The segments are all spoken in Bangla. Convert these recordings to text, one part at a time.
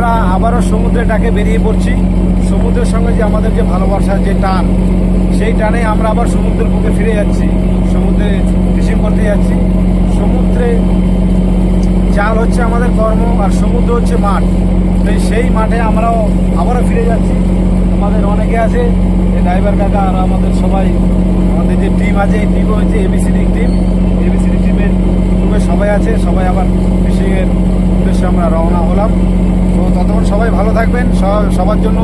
আবারও সমুদ্রে ডাকে বেরিয়ে পড়ছি। সমুদ্রের সঙ্গে যে আমাদের যে ভালোবাসার যে টান, সেই টানে আমরা আবার সমুদ্রের বুকে ফিরে যাচ্ছি। সমুদ্রে ফিশিং করতে যাচ্ছি। সমুদ্রে জাল হচ্ছে আমাদের কর্ম আর সমুদ্র হচ্ছে মাঠ। তাই সেই মাঠে আমরাও আবারও ফিরে যাচ্ছি। আমাদের অনেকে আছে ড্রাইভার কাকা আর আমাদের সবাই, আমাদের যে টিম আছে, এই টিমও হচ্ছে এবিসিডি টিম এবিসিডি টিমের সবাই আছে, সবাই আবার ফিশিংয়ের উদ্দেশ্যে আমরা রওনা হলাম। ততক্ষণ সবাই ভালো থাকবেন সবার জন্য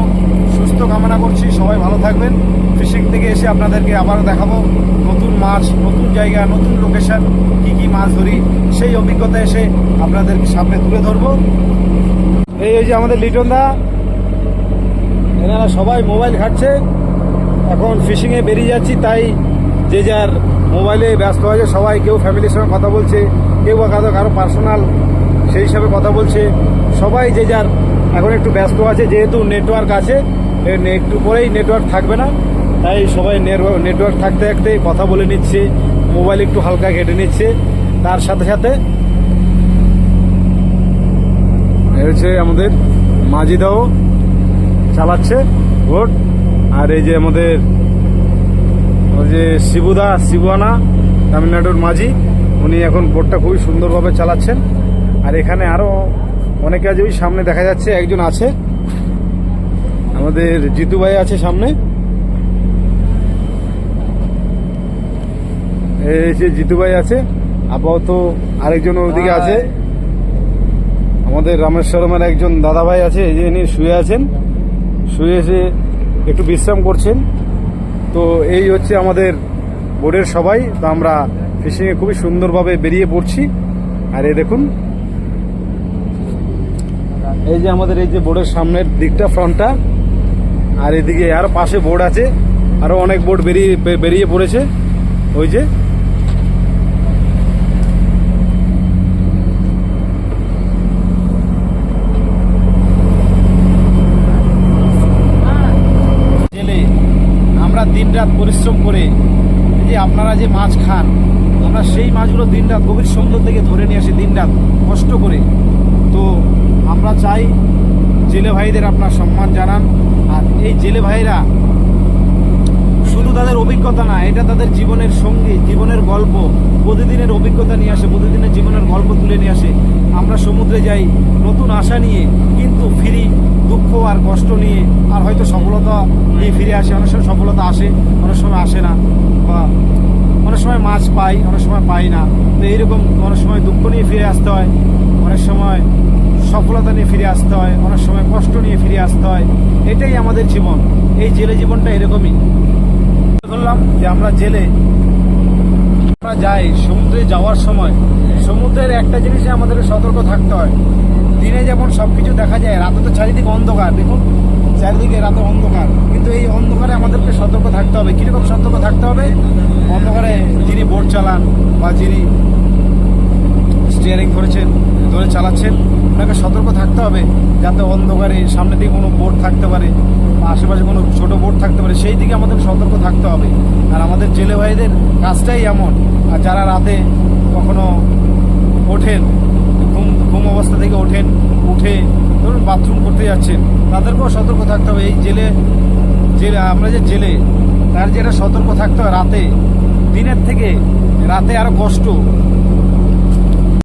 সুস্থ কামনা করছি, সবাই ভালো থাকবেন। ফিশিং থেকে এসে আপনাদেরকে আবারও দেখাবো নতুন মাছ, নতুন জায়গা, নতুন লোকেশন কি কি মাছ ধরি, সেই অভিজ্ঞতা এসে আপনাদের সামনে তুলে ধরবো। এই যে আমাদের লিটন দা, এনারা সবাই মোবাইল ঘাটছে। এখন ফিশিংয়ে বেরিয়ে যাচ্ছি, তাই যে যার মোবাইলে ব্যস্ত আছে, সবাই কেউ ফ্যামিলির সঙ্গে কথা বলছে, কেউ বা কারও পার্সোনাল সেই হিসাবে কথা বলছে। সবাই যে যার এখন একটু ব্যস্ত আছে, যেহেতু নেটওয়ার্ক আছে একটু পরেই নেটওয়ার্ক থাকবে না, তাই সবাই নেটওয়ার্ক থাকতে থাকতে কথা বলে নিচ্ছে মোবাইল একটু হালকা ঘেটে নিচ্ছে, তার সাথে সাথে হচ্ছে আমাদের মাজিদাও চালাচ্ছে ভোট, আর এই যে আমাদের ওই যে শিবুদা, শিবুয়ানা, তামিলনাড়ুর মাঝি, উনি এখন ভোটটা খুবই সুন্দরভাবে চালাচ্ছেন, আর এখানে আরও অনেকে আছে ওই সামনে দেখা যাচ্ছে একজন আছে। আমাদের জিতু ভাই আছে সামনে। জিতু ভাই আছে আপাতত আরেকজন ওদিকে আছে। আমাদের রামেশ্বরমের একজন দাদা ভাই আছে এই যে ইনি শুয়ে আছেন। শুয়ে এসে একটু বিশ্রাম করছেন। তো এই হচ্ছে আমাদের বোর্ডের সবাই। তো আমরা ফিশিংয়ে খুবই সুন্দরভাবে বেরিয়ে পড়ছি। আর এ দেখুন এই যে আমাদের এই যে বোর্ডের সামনের দিকটা, ফ্রন্টটা, আর এদিকে আরও পাশে বোর্ড আছে, আরও অনেক বোর্ড বেরিয়ে বেরিয়ে পড়েছে। ওই যে। আমরা দিনরাত পরিশ্রম করে যে আপনারা যে মাছ খান, আমরা সেই মাছগুলো দিন রাত গভীর সমুদ্র থেকে ধরে নিয়ে আসি দিনরাত, কষ্ট করে। তো আমরা চাই জেলে ভাইদের আপনার সম্মান জানান। আর এই জেলে ভাইরা শুধু তাদের অভিজ্ঞতা না, এটা তাদের জীবনের সঙ্গী, জীবনের গল্প, প্রতিদিনের অভিজ্ঞতা নিয়ে আসে, প্রতিদিনের জীবনের গল্প তুলে নিয়ে আসে। আমরা সমুদ্রে যাই, নতুন আশা নিয়ে, কিন্তু ফিরি দুঃখ আর কষ্ট নিয়ে, আর হয়তো সফলতা নিয়ে ফিরে আসে। অনেক সময় সফলতা আসে, অনেক সময় আসে না, বা অনেক সময় মাছ পাই, অনেক সময় পাই না। তো এইরকম অনেক সময় দুঃখ নিয়ে ফিরে আসতে হয়, অনেক সময় সফলতা নিয়ে ফিরে আসতে হয়, অনেক সময় কষ্ট নিয়ে ফিরে আসতে হয়। এটাই আমাদের জীবন। এই জেলে জীবনটা এরকমই। বললাম যে আমরা জেলে আমরা যাই, সমুদ্রে যাওয়ার সময়। সমুদ্রের একটা জিনিসে আমাদেরকে সতর্ক থাকতে হয়। দিনে যেমন সবকিছু দেখা যায়, রাতে তো চারিদিকে অন্ধকার। দেখুন, চারিদিকে রাতে অন্ধকার। থাকতে হবে, কীরকম সতর্ক থাকতে হবে? অন্ধকারে যিনি বোট চালান বা যিনি স্টিয়ারিং ধরেছেন ধরে চালাচ্ছেন, ওনাকে সতর্ক থাকতে হবে যাতে অন্ধকারে সামনে দিকে কোনো বোট থাকতে পারে বা আশেপাশে কোনো ছোট বোট থাকতে পারে। সেই দিকে আমাদের সতর্ক থাকতে হবে। আর আমাদের জেলে ভাইদের কাজটাই এমন। আর যারা রাতে কখনো ওঠেন, ঘুম ঘুম অবস্থা থেকে ওঠেন, উঠে ধরুন বাথরুম করতে যাচ্ছেন, তাদেরকেও সতর্ক থাকতে হবে। এই জেলে জেলে, আমরা যে জেলে তার যেটা সতর্ক থাকতে হয় রাতে দিনের থেকে রাতে আরও কষ্ট।